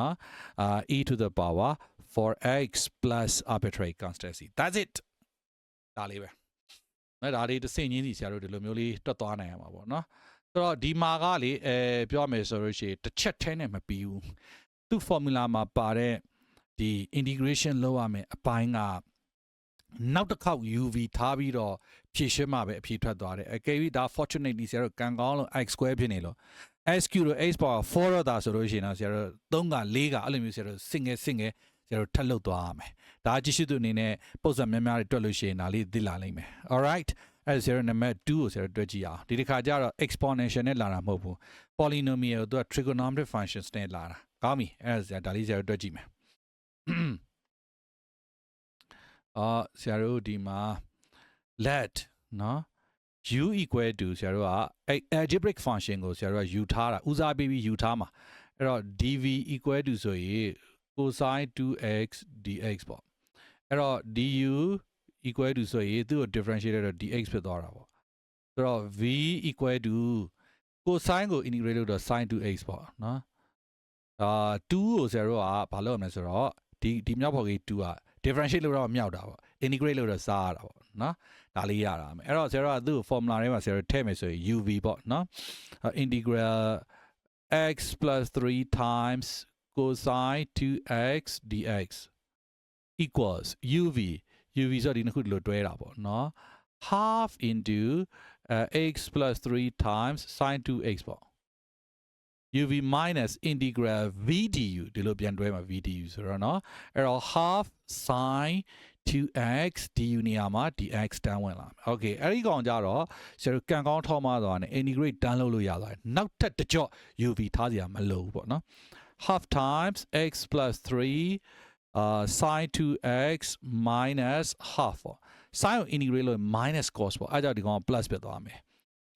နော်အာ e to the power 4x plus arbitrary constancy that's it ဒါလေးပဲနော်ဒါလေးတစ်စင်ချင်းစီဆရာတို့ဒီလိုမျိုးလေးတွတ်သွားနိုင်ရမှာပေါ့နော်ဆိုတော့ဒီမှာကလေအဲပြောမယ်ဆိုလို့ရှိရင်တစ်ချက်ထဲနဲ့မပြီးဘူးသူ့ formula မှာပါတဲ့ဒီ integration လုပ်ရမယ်အပိုင်းကနောက်တစ်ခေါက် UV ထားပြီးတော့ဖြည့်ရှင်းမှပဲအဖြေထွက်သွားတယ်အကယ်၍ဒါ fortunately ဆရာတို့ကံကောင်းလို့ x square ဖြစ်နေလို့ SQ လို့ x power 4တော့ဒါဆိုလို့ရှိရင်တော့ဆရာတို့3က4ကအဲ့လိုမျိုးဆရာတို့ single single ဆရာတို့ထပ်လုပ်သွားရမယ်ဒါကြည့်ရှုသူအနေနဲ့ပုံစံများများတွေတွက်လို့ရှိရင်ဒါလေးသိလာလိမ့်မယ် alright အဲ့ဒါဆရာတို့နံပါတ်2ကိုဆရာတို့တွက်ကြည့်အောင်ဒီတစ်ခါကျတော့ exponential နဲ့လာတာမဟုတ်ဘူး polynomial သူက trigonometric functions နဲ့လာတာကောင်းပြီအဲ့ဒါဆရာဒါလေးဆရာတို့တွက်ကြည့်မယ်အော်ဆရာတို့ဒီမှာ let နော် u equal to ဆရာတို့ကအဲ့ algebraic function ကိုဆရာတို့ကယူထားတာဦးစားပေးပြီးယူထားမှာအဲ့တော့ dv equal to ဆိုရင် cosine 2x dx ပေါ့အဲ့တော့ du equal to ဆိုရင်သူ့ကို differentiate တော့ dx ဖြစ်သွားတာပေါ့ဆိုတော့ v equal to cosine ကို integrate လုပ်တော့ sin 2x ပေါ့နော်အာ2ကိုဆရာတို့ကဘာလုပ်ရမလဲဆိုတော့ဒီဒီမြောက်ဖော်ကြီး2က differentiate လုပ်တော့မြောက်တာပေါ့ integrate လုပ်တော့စားရတာပေါ့နော်ဒါလေးရတာမယ်အဲ့တော့ဆရာတို့ကသူ့ formula ထဲမှာဆရာတို့ထည့်မယ်ဆိုရင် uv ပေါ့နော် integral x 3 times cosine 2x dx equals uv uv ဆိုဒီနှစ်ခုဒီလိုတွဲတာပေါ့နော် half into uh, x 3 times sine 2x ပေါ့ uv minus integral v du ဒီလိုပြန်တွဲမှာ v du ဆိုတော့เนาะအဲ့တော့ half sine 2x du နေရာမှာ dx တန်းဝင်လာမယ်။ Okay အဲ့ဒီကောင်ကြတော့ဆရာတို့ကန်ကောင်းထောက်မှသွားတယ် integrate တန်းလုပ်လို့ရသွားတယ်။နောက်ထပ်တစ်ကြော့ uv ထားစရာမလိုဘူးပေါ့နော်။ half times x 3 uh sin 2x minus half ပေါ့ sin ကို integrate လို့ minus cos ပေါ့အဲ့ကြောင့်ဒီကောင် plus ဖြစ်သွားမယ်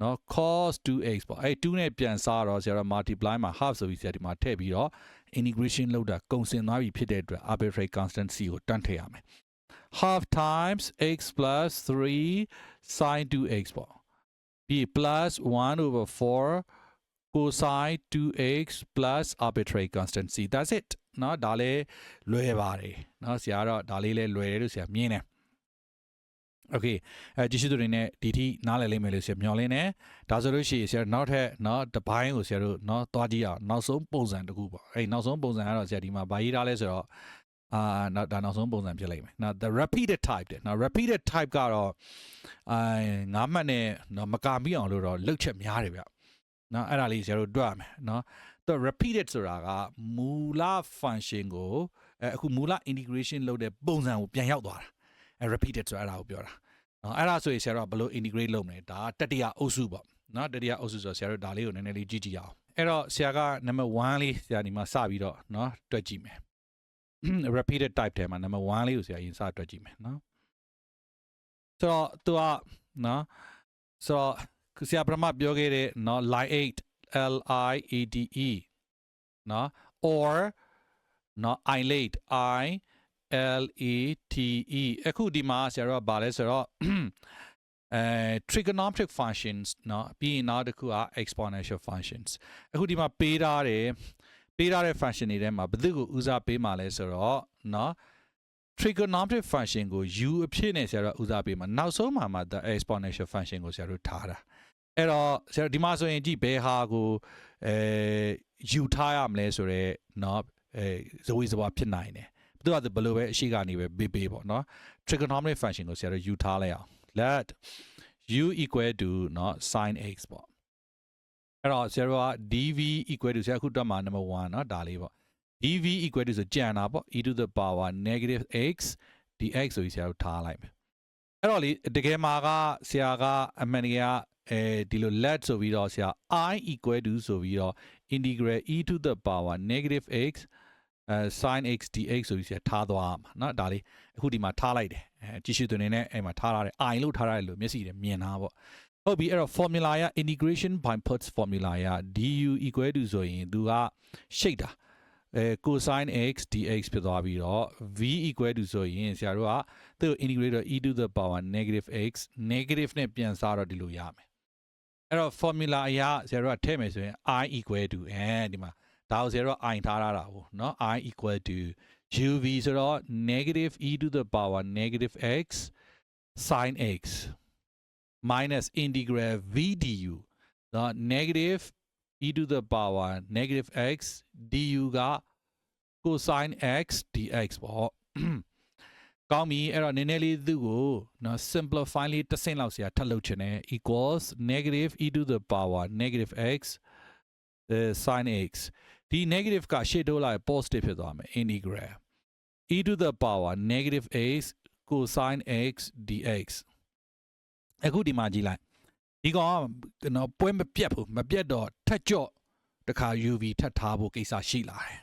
နော် cos 2x ပေါ့အဲ့2နဲ့ပြန်စားတော့ဆရာတို့ multiply မှာ half ဆိုပြီးဆရာဒီမှာထည့်ပြီးတော့ integration လုပ်တာကုန်စင်သွားပြီဖြစ်တဲ့အတွက် arbitrary constant c ကိုတန်းထည့်ရမယ် half times x plus 3 sine 2x ပေါ့ပြီး plus 1 over 4 cosine 2x plus arbitrary constant c that's it เนาะဒါလေးလွယ်ပါတယ်เนาะဆရာတော့ဒါလေးလဲလွယ်တယ်လို့ဆရာမြင်တယ် Okay အဲကြည့်ရှုသူတွေနဲ့ဒီထိနားလည်လိမ့်မယ်လို့ဆရာမျှော်လင့်တယ်ဒါဆိုလို့ရှိရင်ဆရာနောက်ထပ်เนาะတပိုင်းကိုဆရာတို့เนาะသွားကြည့်အောင်နောက်ဆုံးပုံစံတစ်ခုပေါ့အဲနောက်ဆုံးပုံစံကတော့ဆရာဒီမှာဗာရေးထားလဲဆိုတော့ အာနောက်ဒါနောက်ဆုံးပုံစံဖြစ်လိမ့်မယ်။နောက် the repeated type တဲ့နော် repeated type ကတော့အဲငါးမှတ်နဲ့နော်မကာမိအောင်လို့တော့လှုပ်ချက်များတယ်ဗျ။နော်အဲ့ဒါလေးဆရာတို့တွေ့ရမယ်နော်။ the repeated ဆိုတာကမူလ function ကိုအဲအခုမူလ integration လုပ်တဲ့ပုံစံကိုပြန်ရောက်သွားတာ။အဲ repeated ဆိုတာအဲ့ဒါကိုပြောတာ။နော်အဲ့ဒါဆိုရင်ဆရာတို့ကဘယ်လို integrate လုပ်မလဲဒါတတိယအုပ်စုပေါ့။နော်တတိယအုပ်စုဆိုဆရာတို့ဒါလေးကိုနည်းနည်းလေးကြည့်ကြည့်အောင်။အဲ့တော့ဆရာက number 1လေးဆရာဒီမှာစပြီးတော့နော်တွက်ကြည့်မယ်။ repeated type ထဲမှာ number 1လေးကိုဆရာရင်စတွက်ကြည့်မယ်နော်ဆိုတော့သူကနော်ဆိုတော့ဆရာပထမပြောခဲ့တဲ့နော် line 8 L I A D E နော် or နော် I late I L A T E အခုဒီမှာဆရာတို့ကဗာလဲဆိုတော့အဲ trigonometric functions เนาะပြီးရင်နောက်တစ်ခုက exponential functions အခုဒီမှာပေးထားတယ် ပေးထားတဲ့ function တွေထဲမှာဘယ်သူကိုဦးစားပေးမှာလဲဆိုတော့เนาะ trigonometric function ကို u အဖြစ်နဲ့ဆရာတို့ဦးစားပေးမှာနောက်ဆုံးမှာမှ the exponential function ကိုဆရာတို့ထားတာအဲ့တော့ဆရာဒီမှာဆိုရင်ကြည့်ဘယ်ဟာကိုအဲယူထားရမလဲဆိုတော့เนาะအဲဇဝေဇဝါဖြစ်နိုင်တယ်သူကဘယ်လိုပဲအရှိကနေပဲပေးပေးပေါ့เนาะ trigonometric function ကိုဆရာတို့ယူထားလိုက်အောင် let u equal to เนาะ sin x ပေါ့ အဲ့တော့ဆရာတို့က dv equal to ဆရာခုတွက်မှာ number 1เนาะဒါလေးပေါ့ dv equal to ဆိုကြံတာပေါ့ e to the power negative x dx ဆိုပြီးဆရာတို့ထားလိုက်မယ်အဲ့တော့လေတကယ်မှာကဆရာကအမှန်တကယ်ကအဲဒီလို let ဆိုပြီးတော့ဆရာ i equal to ဆိုပြီးတော့ integral e to the power negative x အဲ sin x dx ဆိုပြီးဆရာထားသွားမှာเนาะဒါလေးအခုဒီမှာထားလိုက်တယ်အဲကြည့်ရှုသွင်းနေနဲ့အဲ့မှာထားထားတယ် i လို့ထားရတယ်လို့မျက်စိနဲ့မြင်တာပေါ့ ဟုတ်ပြီအဲ့တော့ formula ရ integration by parts formula ရ du equal to ဆိုရင်သူကရှိတ်တာအဲ cosine x dx ဖြစ်သွားပြီးတော့ v equal to ဆိုရင်ဆရာတို့ကသူ့ integrator e to the power negative x negative နဲ့ပြန်စားတော့ဒီလိုရမယ်အဲ့တော့ formula အရဆရာတို့ကထည့်မယ်ဆိုရင် i equal to အဲဒီမှာ ဒါကိုဆရာတို့က i ထားရတာကိုเนาะ i equal to uv ဆိုတော့ negative e to the power negative x sin x minus integral v d u, the negative e to the power negative x du က cosine x dx. ပေါ့ကောင်းပြီအဲ့တော့နည်းနည်းလေးသူ့ကိုနော် simplify လေးတစ်ဆင့်လောက်ဆရာထပ်လုပ်ချင်တယ် equals negative e to the power negative x sin x. ဒီ negative ကရှေ့တိုးလိုက် positive ဖြစ်သွားမယ် integral e to the power negative x cosine x dx. အခုဒီမှာကြည့်လိုက်ဒီကောင်ကနော်ပွဲမပြတ်ဘူးမပြတ်တော့ထက်ကြော့တခါ uv ထပ်ထားဖို့ကိစ္စရှိလာတယ်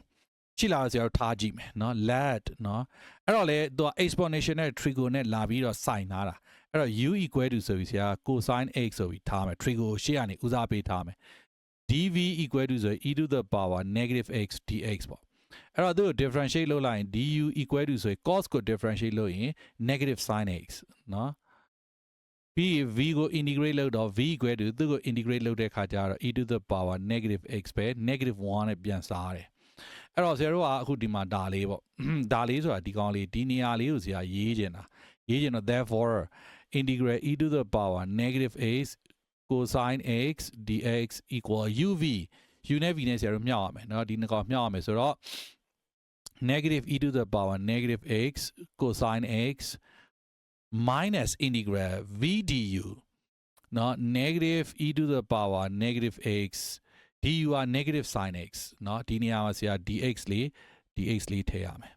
ရှိလာတော့ဆရာတို့ထားကြည့်မယ်နော် let နော်အဲ့တော့လေသူက exponential နဲ့ trigo နဲ့လာပြီးတော့ sin ထားတာအဲ့တော့ u equal to ဆိုပြီးဆရာ cosine x ဆိုပြီးထားမယ် trigo ကိုရှေ့ကနေဦးစားပေးထားမယ် dv equal to ဆိုရင် e to the power negative x dx ပေါ့အဲ့တော့သူကို differentiate လုပ်လိုက်ရင် du equal to ဆိုရင် cos ကို differentiate လုပ်ရင် negative sin x နော် ပြီး v ကို integrate လုပ်တော့ v equal to သူကို integrate လုပ်တဲ့ခါကျတော့ e to the power negative x ပဲ negative 1နဲ့ပြန်စားတယ်အဲ့တော့ဆရာတို့ကအခုဒီမှာဒါလေးပေါ့ဒါလေးဆိုတာဒီကောင်လေးဒီနေရာလေးကိုဆရာရေးချင်တာရေးချင်တော့ therefore integral e to the power negative x cosine x dx equal uv u နဲ့ v နဲ့ဆရာတို့မြှောက်ရမယ်เนาะဒီနှစ်ကောင်မြှောက်ရမယ်ဆိုတော့ negative e to the power negative x cosine x minus integral v du เนาะ negative e to the power negative x du က negative sin x เนาะဒီနေရာမှာဆရာ dx လေး dx လေးထည့်ရမယ်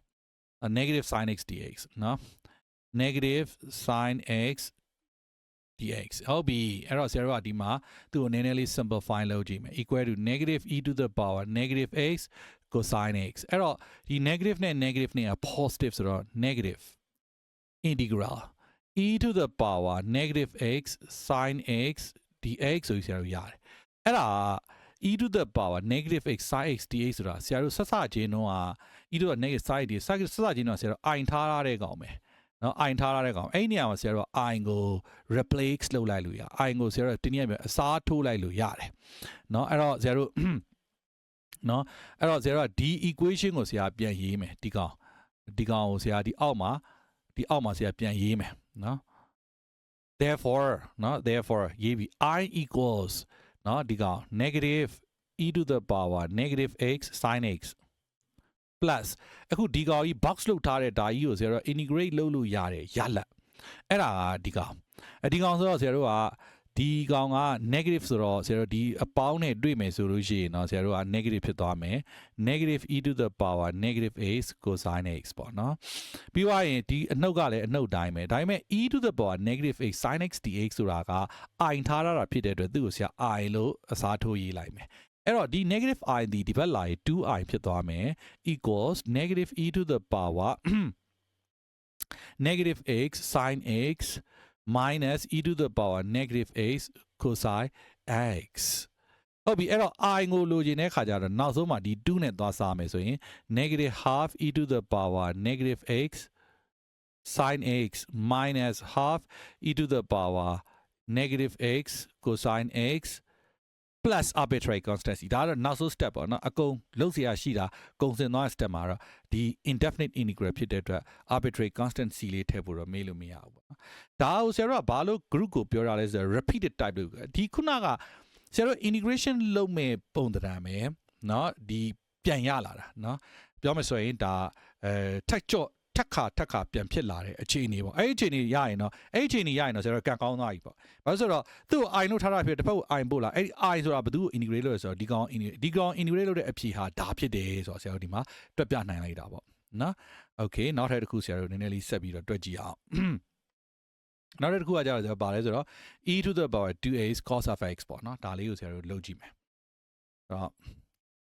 အ negative sin x dx เนาะ negative sin x dx ဟုတ်ပြီအဲ့တော့ဆရာတို့ကဒီမှာသူ့ကိုနည်းနည်းလေး simplify လုပ်ကြည့်မယ် equal to negative e to the power negative x cosine x အဲ့တော့ဒီ negative နဲ့ negative နဲ့ positive ဆိုတော့ negative integral E to the power negative x sin x dx ဆိုပြီးဆရာတို့ရတယ်အဲ့ဒါ e to the power negative x sin x dx ဆိုတာဆရာတို့ဆက်စချင်းတော့ e to the negative sin x ဆက်ဆက်စချင်းတော့ဆရာတို့ i ထားရတဲ့ကောင်ပဲနော် i ထားရတဲ့ကောင်အဲ့ဒီနေရာမှာဆရာတို့ i ကို replace လုပ်လိုက်လို့ရ i ကိုဆရာတို့တင်းရပြအစားထိုးလိုက်လို့ရတယ်နော်အဲ့တော့ဆရာတို့နော်အဲ့တော့ဆရာတို့ကဒီ equation ကိုဆရာပြန်ရေးမယ်ဒီကောင်ဒီကောင်ကိုဆရာဒီအောက်မှာဒီအောက်မှာဆရာပြန်ရေးမယ် နော် therefore နော် therefore ရေးပြီး i equals နော်ဒီကောင် negative e to the power negative x sin x plus အခုဒီကောင်ကြီး box လုပ်ထားတဲ့ဒါကြီးကိုဆရာတို့ integrate လုပ်လို့ရတယ်ရလက်အဲ့ဒါကဒီကောင်အဲဒီကောင်ဆိုတော့ဆရာတို့က ဒီကောင်က negative ဆိုတော့ဆရာတို့ဒီအပေါင်းနဲ့တွေ့မယ်ဆိုလို့ရှိရင်เนาะဆရာတို့က negative ဖြစ်သွားမယ် negative e to the power negative x cosine x ပေါ့เนาะပြီးသွားရင်ဒီအနှုတ်ကလည်းအနှုတ်တိုင်းပဲဒါပေမဲ့ e to the power negative x sin x dx ဆိုတာက i ထားရတာဖြစ်တဲ့အတွက်သူ့ကိုဆရာ i လို့အစားထိုးရေးလိုက်မယ်အဲ့တော့ဒီ negative i ဒီဒီဘက်လာရင် 2i ဖြစ်သွားမယ် equals negative e to the power negative x sin x minus e to the power negative x cosine x ဟုတ်ပြီအဲ့တော့ i ကိုလိုချင်တဲ့ခါကျတော့နောက်ဆုံးမှာဒီ2နဲ့သွားစားမယ်ဆိုရင် negative half e to the power negative x sin x minus half e to the power negative x cosine x plus arbitrary constancy ဒါကတော့နောက်ဆုံး step ပေါ့နော်အကုန်လုံးစရာရှိတာကုန်စင်သွားတဲ့ step မှာတော့ဒီ indefinite integral ဖြစ်တဲ့အတွက် arbitrary constancy လေးထည့်ဖို့တော့မေးလို့မရဘူးပေါ့နော်ဒါကိုဆရာတို့ကဘာလို့ group ကိုပြောရလဲဆိုတော့ repeated type လို့ဒီခုနကဆရာတို့ integration လုပ်မဲ့ပုံသဏ္ဍာန်ပဲเนาะဒီပြန်ရလာတာเนาะပြောမယ်ဆိုရင်ဒါအဲထက်ကြော့ ထက်ခါထက်ခါပြန်ဖြစ်လာတဲ့အခြေအနေပေါ့အဲ့ဒီအခြေအနေရရင်တော့အဲ့ဒီအခြေအနေရရင်တော့ဆရာတို့ကန်ကောင်းသွားပြီပေါ့ဘာလို့ဆိုတော့သူ့ကို i လို့ထားတာဖြစ်တစ်ဖက်ကို i ပို့လာအဲ့ဒီ i ဆိုတာဘယ်သူကို integrate လုပ်လဲဆိုတော့ဒီကောင် integrate ဒီကောင် integrate လုပ်တဲ့အဖြေဟာဒါဖြစ်တယ်ဆိုတော့ဆရာတို့ဒီမှာတွက်ပြနိုင်လိုက်တာပေါ့နော် okay နောက်ထပ်တစ်ခုဆရာတို့နည်းနည်းလေးဆက်ပြီးတော့တွက်ကြည့်အောင်နောက်တစ်ခုကကြတော့ဘာလဲဆိုတော့ e to the power 2a cos of x ပေါ့နော်ဒါလေးကိုဆရာတို့လုပ်ကြည့်မယ်အဲ့တော့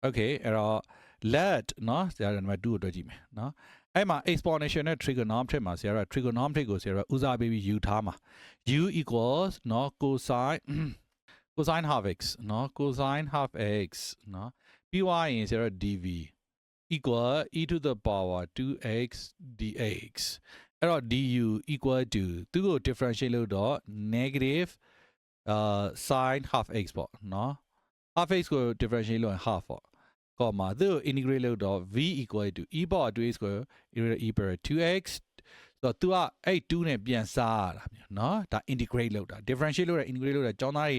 okay အဲ့တော့ let နော်ဆရာတို့နံပါတ်2ကိုတွက်ကြည့်မယ်နော်အဲ့မှာ exponential နဲ့ trigonometric မှာဆရာတို့ trigonometric ကိုဆရာတို့ဦးစားပေးပြီးယူထားမှာ u equals နော် cosine cosine half x နော် cosine half x နော်ပြီးသွားရင်ဆရာတို့ dv equal e to the power 2x dx အဲ့တော့ du equal to သူကို differentiate လုပ်တော့ negative uh sin half x ပေါ့နော် half x ကို differentiate လုပ်ရင် half ပေါ့ comma သူ့ကို integrate လုပ်တော့ v equal to e power 2x square e power 2x ဆိုတော့ तू ကအဲ့2နဲ့ပြန်စားရတာမျိုးเนาะဒါ integrate လုပ်တာ differentiate လုပ်တာ integrate လုပ်တာကျောင်းသားတွေ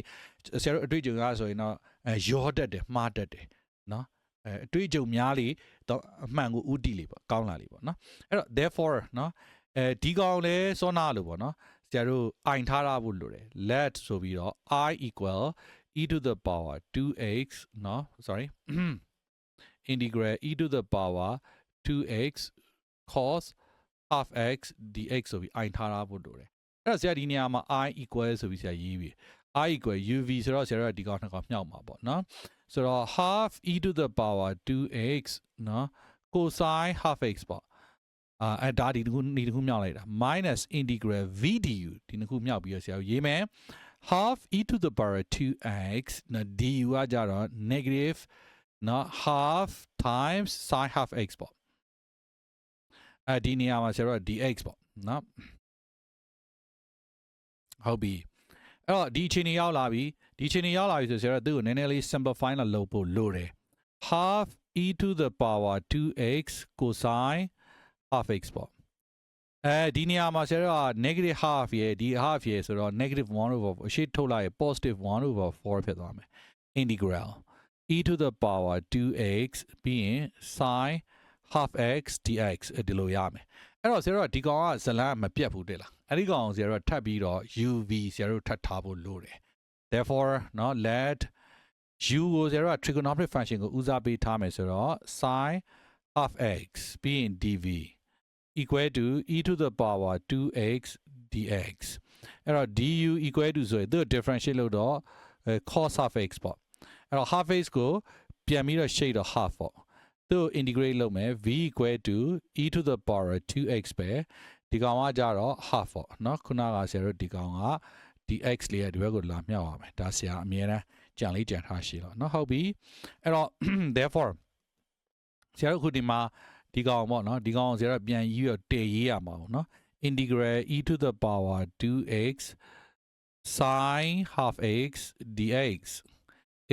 ဆရာတို့အတွေ့အကြုံရဆိုရင်တော့အဲရောတတ်တယ်မှားတတ်တယ်เนาะအဲအတွေ့အကြုံများလေတော့အမှန်ကိုဥတီလေပေါ့ကောင်းလာလေပေါ့เนาะအဲ့တော့ therefore เนาะအဲဒီကောင်လဲစောနာလို့ပေါ့เนาะဆရာတို့အိုင်ထားရဖို့လိုတယ် let ဆိုပြီးတော့ i equal e to the power 2x เนาะ sorry integral e to the power 2x cos half x dx ဆိုပြီး i ထားတာဖို့လိုတယ်အဲ့တော့ဆရာဒီနေရာမှာ i equal ဆိုပြီးဆရာရေးပြီ i equal uv ဆိုတော့ဆရာတို့ကဒီကောင်နှစ်ကောင်မြောက်မှာပေါ့နော်ဆိုတော့ half e to the power 2x နော် cosine half x ပေါ့အာအဲ့ဒါဒီတစ်ခုဒီတစ်ခုမြောက်လိုက်တာ minus integral v du ဒီနှစ်ခုမြောက်ပြီးတော့ဆရာတို့ရေးမယ် half e to the power 2x နော် du ကကြတော့ negative နော် half times sin half x ပေါ့အဲဒီနေရာမှာဆရာတို့က dx ပေါ့နော်ဟုတ်ပြီအဲ့တော့ဒီအချိန်ကြီးရောက်လာပြီဒီအချိန်ကြီးရောက်လာပြီဆိုဆရာတို့သူ့ကိုနည်းနည်းလေး simplify လာလုပ်ဖို့လိုတယ် half e to the power 2x cosine half x ပေါ့အဲဒီနေရာမှာဆရာတို့က negative half ရဲ့ဒီ half ရဲ့ဆိုတော့ negative 1 over အရှိထုတ်လိုက်ရင် positive 1 over 4ဖြစ်သွားမယ် integral e to the power 2x ပြီးရင် sin half x dx ဒီလိုရမယ်အဲ့တော့ဆရာတို့ကဒီကောင်ကဇလန်းမပြတ်ဘူးတဲ့လားအဲ့ဒီကောင်ဆရာတို့ကထပ်ပြီးတော့ uv ဆရာတို့ထပ်ထားဖို့လိုတယ် therefore เนาะ let u ကိုဆရာတို့က trigonometric function ကိုဦးစားပေးထားမယ်ဆိုတော့ sin half x ပြီးရင် dv equal to e to the power 2x dx အဲ့တော့ du equal to ဆိုရင်သူ differentiate လုပ်တော့ cos half x ပေါ့ အဲ့တော့ half x ကိုပြန်ပြီးတော့ shade တော့ half ပေါ့သူ့ integrate လုပ်မယ် v equal to e to the power 2x ပဲဒီကောင်ကကြတော့ half ပေါ့เนาะခုနကဆရာတို့ဒီကောင်ကဒီ x လေးရဲ့ဒီဘက်ကိုလာမြောက်ရမယ်ဒါဆရာအမြဲတမ်းကြံလေးကြံထားရှိတော့เนาะဟုတ်ပြီအဲ့တော့ therefore ဆရာတို့ခုဒီမှာဒီကောင်ပေါ့เนาะဒီကောင်ဆရာတို့ပြန်ရေးရတည်ရေးရမှာပေါ့เนาะ integral e to the power 2x sin half x dx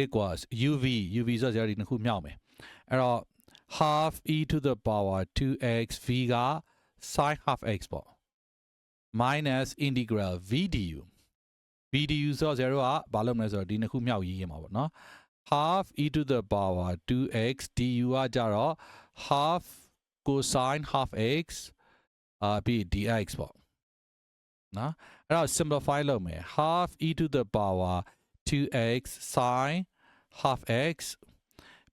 equals uv uv ဆိုတော့ဆရာဒီနှစ်ခုမြောက်မယ်အဲ့တော့ half e to the power 2x v က sin half x ပေါ့ minus integral v du v du ဆိုတော့0ကဘာလုပ်မလဲဆိုတော့ဒီနှစ်ခုမြောက်ရေးရမှာပေါ့နော် half e to the power 2x du ကကြတော့ half cosine half x အာပြီး dx ပေါ့နော်အဲ့တော့ simplify လုပ်မယ် half e to the power 2x sin half x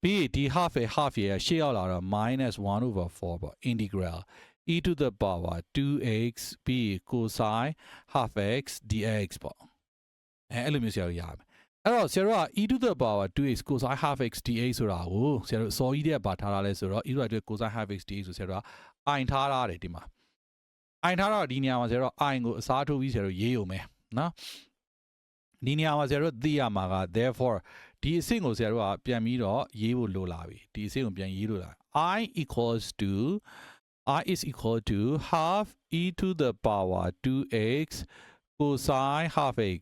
ပြီးဒီ half ရဲ့ half ရဲ့ရှေ့ရောက်လာတော့ minus 1 over 4ပေါ့ integral e to the power 2x ပြီး cosine half x dx ပေါ့အဲအဲ့လိုမျိုးဆရာတို့ရမယ်အဲ့တော့ဆရာတို့က e to the power 2x cosine half x dx ဆိုတာကိုဆရာတို့အစောကြီးတည်းကပါထားတာလဲဆိုတော့ e to the power cosine half x dx ဆိုဆရာတို့က i ထားရတယ်ဒီမှာ i ထားတော့ဒီနေရာမှာဆရာတို့ i ကိုအစားထိုးပြီးဆရာတို့ရေးရုံပဲနော် ဒီနေရာမှာဆရာတို့သိရမှာက therefore ဒီအဆင့်ကိုဆရာတို့ကပြန်ပြီးတော့ရေးဖို့လိုလာပြီဒီအဆင့်ကိုပြန်ရေးလို့လာ i equals to i is equal to half e to the power 2x cosine half x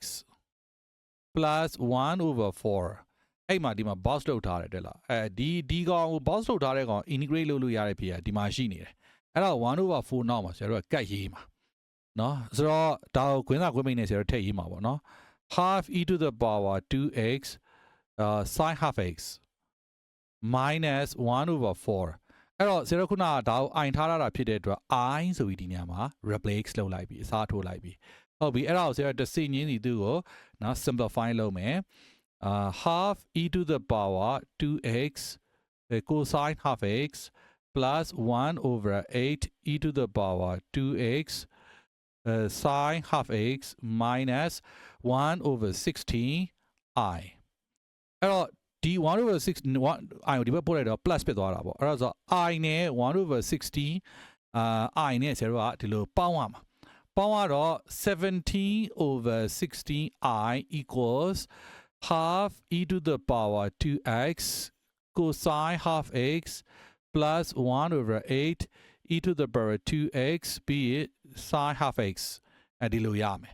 plus 1 over 4အဲ့မှာဒီမှာ box လောက်ထားတယ်တဲ့လားအဲဒီဒီကောင်ကို box လောက်ထားတဲ့ကောင် integrate လုပ်လို့ရတဲ့ဖြစ်ရဒီမှာရှိနေတယ်အဲ့တော့1 over 4နောက်မှာဆရာတို့ကကတ်ရေးမှာเนาะဆိုတော့ဒါကိုခွင်းစာခွင်းမိတ်နဲ့ဆရာတို့ထည့်ရေးမှာပေါ့เนาะ half e to the power 2x uh sin half x minus 1 over 4အဲ့တော့ဆရာတို့ခုနကဒါကို i ထားရတာဖြစ်တဲ့အတွက် i ဆိုပြီးဒီနေရာမှာ replace လုပ်လိုက်ပြီအစားထိုးလိုက်ပြီဟုတ်ပြီအဲ့ဒါကိုဆရာတို့တစ်စိညင်းစီသူ့ကိုနော် simplify လုပ်မယ်အာ half e to the power 2x cosine half x plus 1 over 8 e to the power 2x uh, sine half x minus 1 over 16 i အဲ့တော့ဒီ1 over 6 1 i ကိုဒီဘက်ပို့လိုက်တော့ plus ဖြစ်သွားတာပေါ့အဲ့တော့ဆို i နဲ့ 1 over 16အာ i နဲ့ဆရာတို့ကဒီလိုပေါင်းရမှာပေါင်းရတော့17 over 16i equals half e to the power 2x cosine half x plus 1 over 8 e to the power 2x be it sine half x အဲဒီလိုရမယ်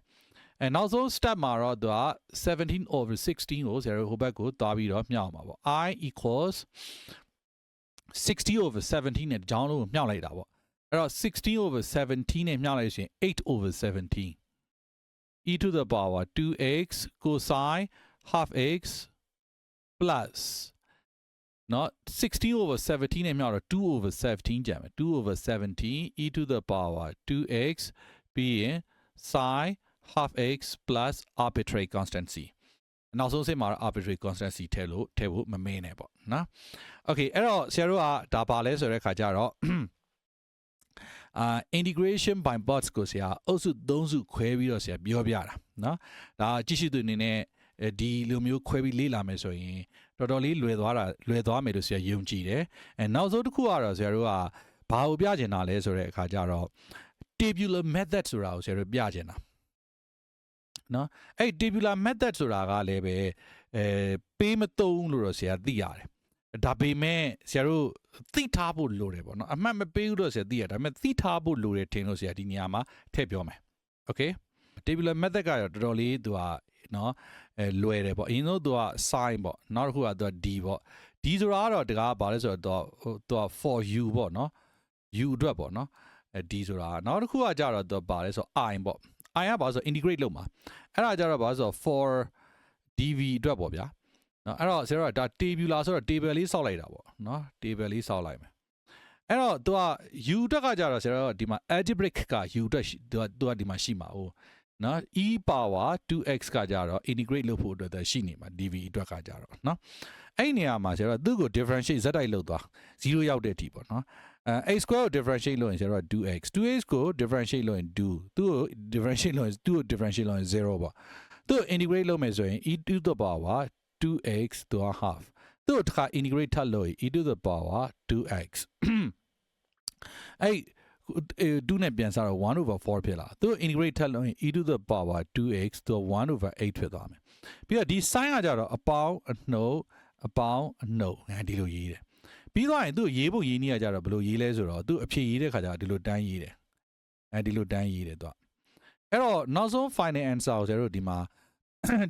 အဲနောက်ဆုံး step မှာတော့သူက17 over 16ကို0ဟိုဘက်ကိုသွားပြီးတော့မြှောက်မှာပေါ့ i equals 60 over 17နဲ့ကြောင်းလုံးကိုမြှောက်လိုက်တာပေါ့အဲ့တော့60 over 17နဲ့မြှောက်လိုက်လို့ရှိရင်8 over 17 e to the power 2x cosine half x plus နော်16 over 17နဲ့မြောက်တော့2 over 17ကြံမယ်2 over 17 e to the power 2x ပြီးရင် sin half x plus arbitrary constancy နောက်ဆုံးစစ်မှာတော့ arbitrary constancy ထဲလို့ထဲဖို့မမင်းနဲ့ပေါ့နော် okay အဲ့တော့ဆရာတို့ကဒါပါလဲဆိုတဲ့ခါကျတော့အာ integration by parts ကိုဆရာအုပ်စု၃စုခွဲပြီးတော့ဆရာပြောပြတာနော်ဒါကြည့်ရှုသူအနေနဲ့ ဒီလိုမျိုးခွဲပြီးလေ့လာမယ်ဆိုရင်တော်တော်လေးလွယ်သွားတာလွယ်သွားမယ်လို့ဆရာယုံကြည်တယ်အဲနောက်ဆုံးတစ်ခုကတော့ဆရာတို့ကဘာကိုပြချင်တာလဲဆိုတဲ့အခါကျတော့ tabular method ဆိုတာကိုဆရာတို့ပြချင်တာနော်အဲ့ tabular method ဆိုတာကလည်းပဲအဲပေးမသုံးလို့တော့ဆရာသိရတယ်ဒါပေမဲ့ဆရာတို့သိထားဖို့လိုတယ်ပေါ့နော်အမှတ်မပေးဘူးတော့ဆရာသိရဒါပေမဲ့သိထားဖို့လိုတယ်ထင်လို့ဆရာဒီနေရာမှာထည့်ပြောမယ် okay tabular method ကတော့တော်တော်လေးသူက နော်အဲလွယ်တယ်ပေါ့အရင်ဆုံးသူက sign ပေါ့နောက်တစ်ခုကသူက d ပေါ့ d ဆိုတာကတော့တကားဘာလဲဆိုတော့သူကသူက for you ပေါ့နော် u အတွက်ပေါ့နော်အဲ d ဆိုတာနောက်တစ်ခုကကြတော့သူကဘာလဲဆိုတော့ i ပေါ့ i ကဘာလဲဆိုတော့ integrate လုပ်မှာအဲ့ဒါကြတော့ဘာလဲဆိုတော့ for dv အတွက်ပေါ့ဗျာနော်အဲ့တော့ဆရာတို့ကဒါ tabular ဆိုတော့ table လေးစောက်လိုက်တာပေါ့နော် table လေးစောက်လိုက်မယ်အဲ့တော့သူက u အတွက်ကကြတော့ဆရာတို့ဒီမှာ algebraic က u အတွက်ရှိသူကသူကဒီမှာရှိမှာ哦 နော် e power 2x ကကြတော့ integrate လုပ်ဖို့အတွက်တည်းရှိနေမှာ dv အတွက်ကကြတော့နော်အဲ့ဒီနေရာမှာဆရာတို့ကသူ့ကို differentiate ဇက်တိုက်လုပ်သွား0ရောက်တဲ့အထိပေါ့နော်အဲ x square ကို differentiate လုပ်ရင်ဆရာတို့က 2x 2x ကို differentiate လုပ်ရင်2သူ့ကို differentiate လုပ်ရင်သူ့ကို differentiate လုပ်ရင်0ပေါ့သူ့ကို integrate လုပ်မယ်ဆိုရင် e to the power 2x သူက half သူ့ကိုတစ်ခါ integrate ထပ်လုပ်ရင် e to the power 2x အဲ့ 2နဲ့ပြန်စားတော့1 over 4ဖြစ်လာသူ integrate ထပ်လုပ်ရင် e to the power 2x သူ1 over 8ဖြစ်သွားမယ်ပြီးတော့ဒီ sin ကကြတော့အပေါင်းအနှုတ်အပေါင်းအနှုတ်ငါဒီလိုရေးတယ်ပြီးသွားရင်သူရေးဖို့ရေးနည်းကကြတော့ဘယ်လိုရေးလဲဆိုတော့သူအဖြေရေးတဲ့ခါကျတော့ဒီလိုတန်းရေးတယ်အဲဒီလိုတန်းရေးတယ်သူကအဲ့တော့နောက်ဆုံး final answer ကိုကျတော့ဒီမှာ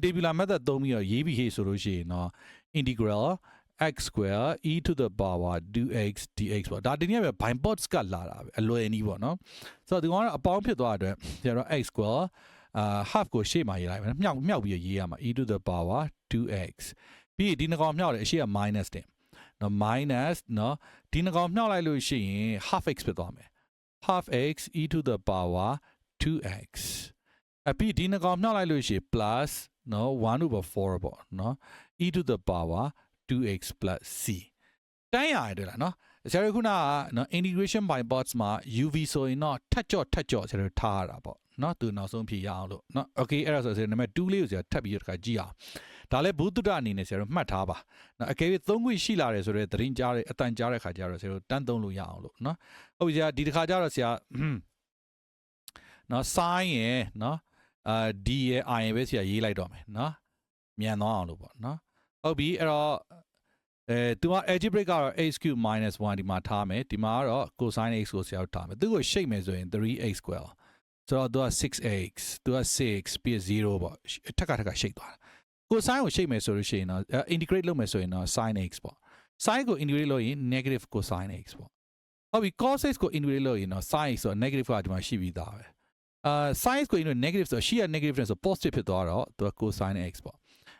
tabular method သုံးပြီးတော့ရေးပြီးဟေ့ဆိုလို့ရှိရင်တော့ integral x square e to the power 2x dx ပေါ့ဒါဒီနေ့ပဲ bibots ကလာတာပဲအလွယ်နည်းပေါ့နော်ဆိုတော့ဒီကောင်ကအပေါင်းဖြစ်သွားတဲ့အတွက်ကျတော့ x square အာ half ကိုရှေ့မှာရေးလိုက်မယ်မြောက်မြောက်ပြီးရေးရမှာ e to the power 2x ပြီးဒီနှကောင်မြောက်တယ်အရှေ့က minus တင်နော် minus နော်ဒီနှကောင်မြောက်လိုက်လို့ရှိရင် half x ဖြစ်သွားမယ် half x e to the power 2x အပြီးဒီနှကောင်မြောက်လိုက်လို့ရှိရင် plus နော်1 over 4ပေါ့နော် e to the power 2x plus c တိုင်းရတယ်လားနော်ဆရာတို့ခုနကနော် integration by bots မှာ uv ဆိုရင်တော့ထက်ကြော့ထက်ကြော့ဆရာတို့ထားရတာပေါ့နော်သူနောက်ဆုံးဖြေရအောင်လို့နော် okay အဲ့ဒါဆိုဆရာနံပါတ်2လေးကိုဆရာထပ်ပြီးတော့တစ်ခါကြည့်အောင်ဒါလည်းဘူးတုဒအနေနဲ့ဆရာတို့မှတ်ထားပါနော်အကယ်၍သုံးခွင့်ရှိလာတယ်ဆိုတော့သတင်းကြားတဲ့အတန်ကြားတဲ့ခါကျတော့ဆရာတို့တန်းသုံးလို့ရအောင်လို့နော်ဟုတ်ပြီဆရာဒီတစ်ခါကျတော့ဆရာနော် sin ရယ်နော်အာ d ရယ် i ရယ်ပဲဆရာရေးလိုက်တော့မယ်နော်မြန်သွားအောင်လို့ပေါ့နော် ဟုတ်ပြီအဲ့တော့အဲသူက algebraic ကတော့ x cube minus 1ဒီမှာထားမယ်ဒီမှာကတော့ cosine x ကိုဆရာတို့ထားမယ်သူကိုရှိတ်မယ်ဆိုရင် 3x square ဆိုတော့သူက 6x သူက6ပြီး0ပေါ့ထက်ကထက်ကရှိတ်သွားတာ cosine ကိုရှိတ်မယ်ဆိုလို့ရှိရင်တော့ integrate လုပ်မယ်ဆိုရင်တော့ sin x ပေါ့ sin ကို integrate လုပ်ရင် negative cosine x ပေါ့ဟုတ်ပြီ cos x ကို integrate လုပ်ရင်တော့ sin x ဆို negative ကဒီမှာရှိပြီးသားပဲအာ sin x ကို integrate negative ဆိုရှေ့က negative နဲ့ဆို positive ဖြစ်သွားတော့သူက cosine x ပေါ့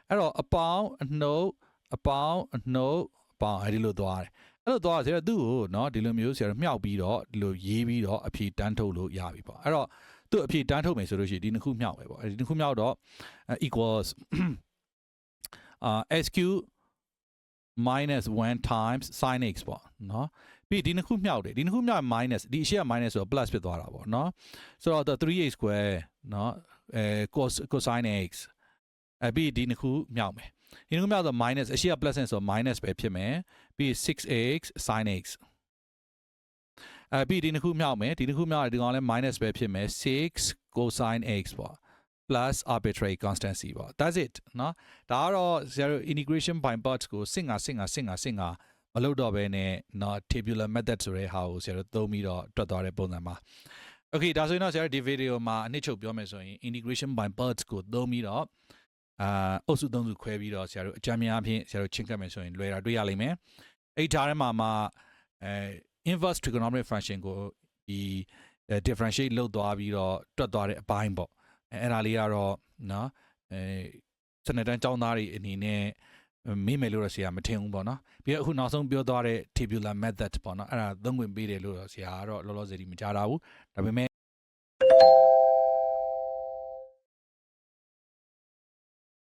အဲ့တော့အပေါင်းအနှုတ်အပေါင်းအနှုတ်အပေါင်းအဲဒီလိုသွားတယ်အဲ့လိုသွားဆရာသူ့ကိုเนาะဒီလိုမျိုးဆရာမြှောက်ပြီးတော့ဒီလိုရေးပြီးတော့အဖြေတန်းထုတ်လို့ရပြီပေါ့အဲ့တော့သူ့အဖြေတန်းထုတ်မယ်ဆိုလို့ရှိရင်ဒီနှစ်ခုမြှောက်ပဲပေါ့ဒီနှစ်ခုမြှောက်တော့ equals အာ sq minus 1 times sin x ပေါ့เนาะပြီးဒီနှစ်ခုမြှောက်တယ်ဒီနှစ်ခုမြှောက် minus ဒီအရှိက minus ဆိုတော့ plus ဖြစ်သွားတာပေါ့เนาะဆိုတော့ 3x square เนาะအဲ cos cosine x အပြီးဒီနှစ်ခုမြောက်မယ်ဒီနှစ်ခုမြောက်ဆို minus အရှိက plus နဲ့ဆို minus ပဲဖြစ်မယ်ပြီး 6x sin x အပြီးဒီနှစ်ခုမြောက်မယ်ဒီနှစ်ခုမြောက်ရင်ဒီကောင်လည်း minus ပဲဖြစ်မယ်6 cosine x ပေါ့ plus arbitrary constancy ပေါ့ that's it เนาะဒါကတော့ zero integration by parts ကိုစင်ငါစင်ငါစင်ငါစင်ငါမလုပ်တော့ဘဲနဲ့เนาะ tabular method ဆိုတဲ့ဟာကိုဆရာတို့သုံးပြီးတော့တွက်သွားတဲ့ပုံစံမှာ okay ဒါဆိုရင်တော့ဆရာတို့ဒီ video မှာအနှစ်ချုပ်ပြောမယ်ဆိုရင် integration by parts ကိုသုံးပြီးတော့ အာအုပ်စုသုံးစုခွဲပြီးတော့ဆရာတို့အကြမ်းများအဖြစ်ဆရာတို့ချင်းကပ်မယ်ဆိုရင်လွယ်တာတွေ့ရလိမ့်မယ်အဲ့ဓာတ်ထဲမှာမှာအဲ inverse trigonometric function ကိုဒီ differentiate လုပ်သွားပြီးတော့တွက်သွားတဲ့အပိုင်းပေါ့အဲအဲ့ဒါလေးကတော့နော်အဲစနေတန်းចောင်းသားတွေအနေနဲ့မေ့မယ်လို့တော့ဆရာမထင်ဘူးပေါ့နော်ပြီးတော့အခုနောက်ဆုံးပြောသွားတဲ့ tabular method ပေါ့နော်အဲ့ဒါသုံးဝင်ပေးတယ်လို့တော့ဆရာကတော့လောလောဆယ်ဒီမကြားတာဘူးဒါပေမဲ့